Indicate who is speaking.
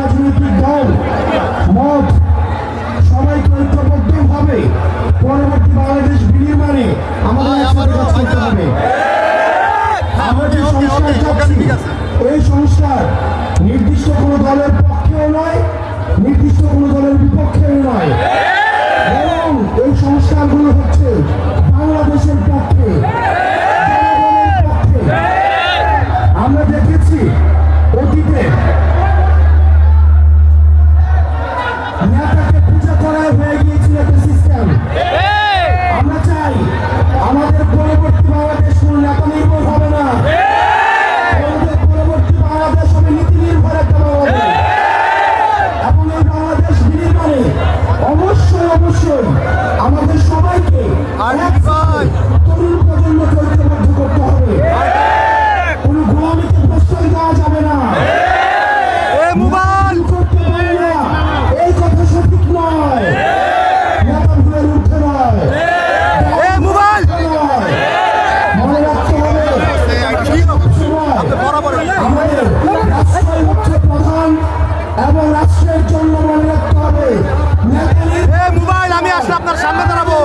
Speaker 1: রাজনৈতিক দল মত সবাইকে ঐক্যবদ্ধ হবে পরবর্তী বাংলাদেশ বিনির্মাণে আমাদের এই সংস্কার নির্দিষ্ট কোন দলের পক্ষেও নয় নির্দিষ্ট কোন দলের বিপক্ষেও Minha মোবাইল আমি আসলে আপনার সামনে দাঁড়াবো।